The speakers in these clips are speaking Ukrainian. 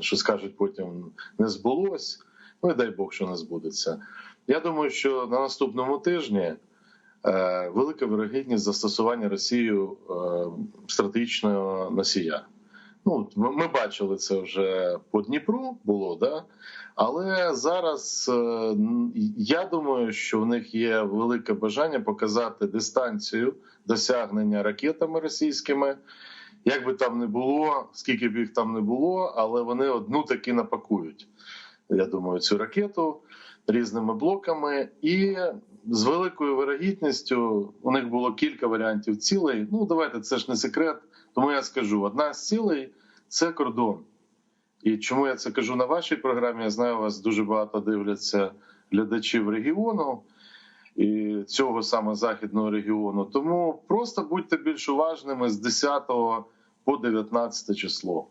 що скажуть потім не збулось. Ну і дай Бог, що не збудеться. Я думаю, що на наступному тижні е, велика вирогідність застосування Росією е, стратегічного носія. Ну, ми ми бачили це вже по Дніпру було, да? але зараз е, я думаю, що в них є велике бажання показати дистанцію досягнення ракетами російськими. Як би там не було, скільки б їх там не було, але вони одну таки напакують. Я думаю, цю ракету різними блоками, і з великою вирогідністю у них було кілька варіантів цілей. Ну давайте це ж не секрет. Тому я скажу: одна з цілей це кордон. І чому я це кажу на вашій програмі? Я знаю, вас дуже багато дивляться глядачів регіону і цього саме західного регіону. Тому просто будьте більш уважними з 10 по 19 число.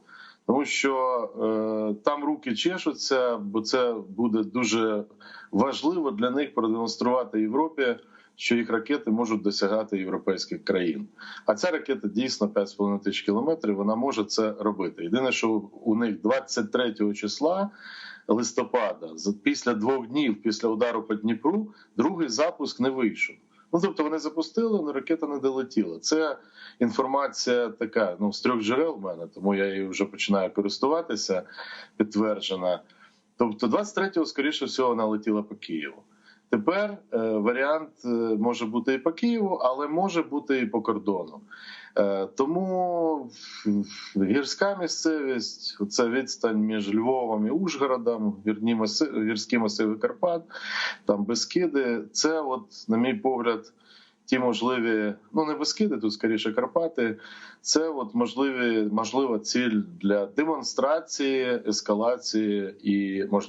Тому що е, там руки чешуться, бо це буде дуже важливо для них продемонструвати Європі, що їх ракети можуть досягати європейських країн. А ця ракета дійсно 5,5 тисяч кілометрів. Вона може це робити. Єдине, що у них 23 числа листопада, після двох днів після удару по Дніпру, другий запуск не вийшов. Ну тобто вони запустили, але ракета не долетіла. Це інформація така. Ну з трьох джерел в мене, тому я її вже починаю користуватися. Підтверджена. Тобто, 23-го, скоріше всього, вона летіла по Києву. Тепер е, варіант е, може бути і по Києву, але може бути і по кордону. Е, тому гірська місцевість, це відстань між Львовом і Ужгородом, гірські масиви Карпат, там Бескиди. Це, от, на мій погляд, ті можливі, ну не Бескиди, тут скоріше Карпати. Це от можливі можлива ціль для демонстрації, ескалації і можливо.